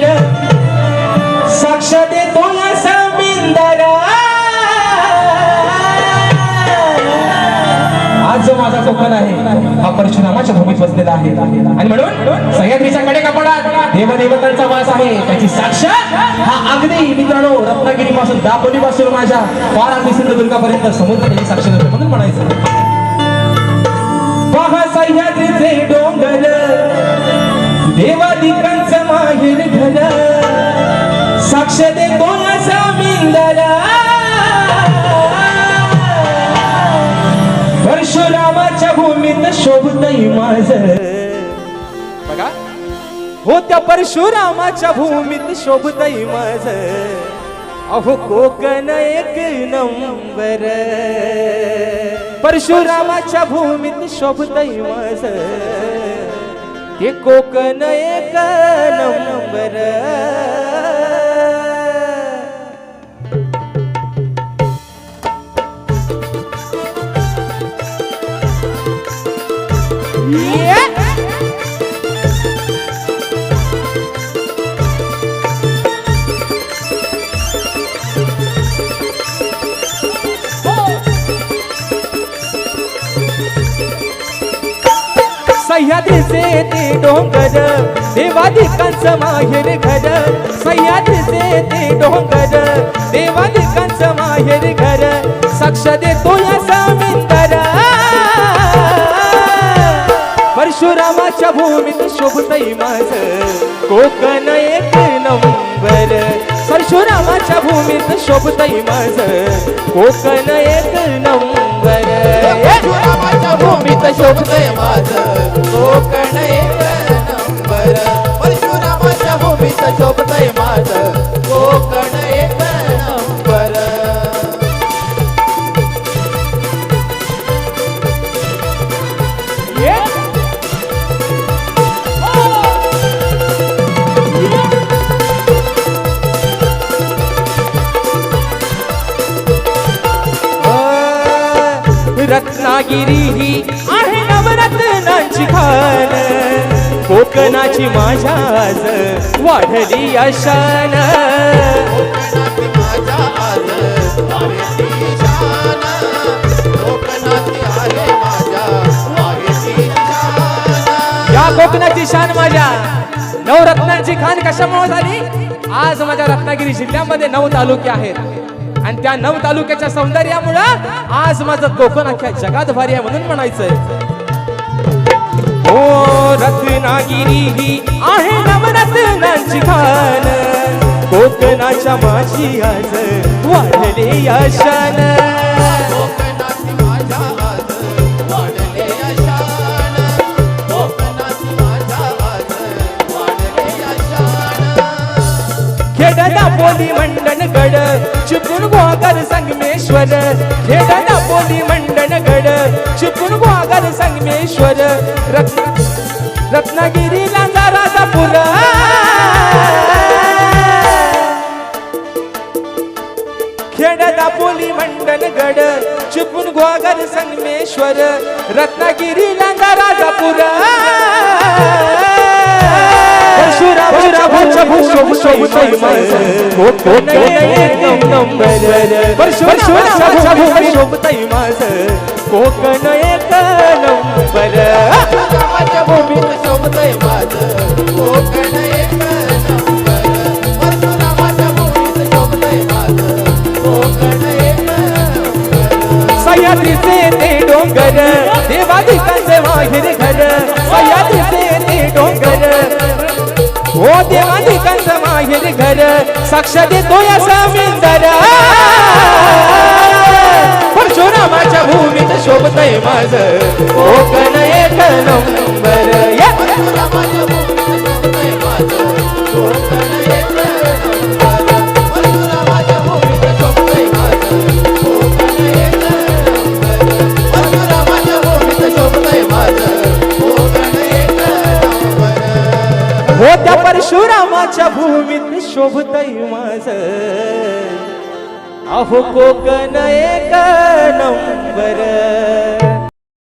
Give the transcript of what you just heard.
घन साक्ष देतो या समिंदरा आज जो माझा कोकण आहे हा परशुरामाच्या भूमीत बसलेला आहे. आणि म्हणून सह्याद्रीच्या कडे कपडात देवदेवतांचा वास आहे. त्याची साक्षात हा अगदी मित्रांनो रत्नागिरी पासून दापोली पासून माझ्या पार अगदी सिंधुदुर्गापर्यंत समुद्र त्याची साक्ष देतो म्हणून म्हणायचं. पहा सह्याद्रीचे डोंगर. देवादिकांचं भूमीत शोभतही माझ. बघा. हो त्या परशुरामाच्या भूमीत शोभतही माझ. अहो कोकण एक नंबर. परशुरामाच्या भूमीत शोभतही माझ. ते कोकण एक नंबर. सह्याद्रीचे ते डोंगर देवादिकांचं माहेर घर. सह्याद्रीचे ते डोंगर देवादिकांचं माहेर घर. साक्ष देतो या परशुरामाच्या भूमीत शोभतही माझ. कोकण एक नंबर परशुरामाच्या भूमीत शोभतही माझ. कोकण एक नंबर परशुरामाच्या भूमीत शोभतय माझ. कोकण एक नंबर परशुरामाच्या भूमीत शोभ रत्नागिरी ही आहे नवरत्नांची खान. कोकणाची माझ्या आज वाढली अशान या कोकणाची शान माझ्या नवरत्नांची खान कशामुळे झाली? आज माझ्या रत्नागिरी जिल्ह्यामध्ये नऊ तालुके आहेत. आणि त्या नऊ तालुक्याच्या सौंदर्यामुळं आज माझं कोकण अख्ख्या जगात भारी आहे म्हणून म्हणायचंय. ओ रत्नागिरी ही आहे नवरत्नांची खान कोकणाच्या माझी आज वाढले या खेडना बोली मंडन गड चिपळूण गोगर संगमेश्वर. खेडना बोली मंडन गड चिपळूण गोगर संगमेश्वर. रत्न रत्नागिरीला राजापूर खेडदा बोली मंडन गड चिपळूण गोगर संगमेश्वर. रत्नागिरीला राजापूर परशुरामाच्या भूमीत कोकण माझं कोकण नंबर रामाच्या भूमीत माझं कोकण एक नंबर भूमीत माझं कोकण एक सह्याद्रीचे ते डोंगर देवाधिकांचे माहेर घर। माहेर घर साक्ष देतो या सामिंदर परशुरामाच्या भूमीत शोभतय माझं. कोकण एक नऊ. कर्माच्या भूमीत शोभतय माझ. अहो कोकण एक नंबर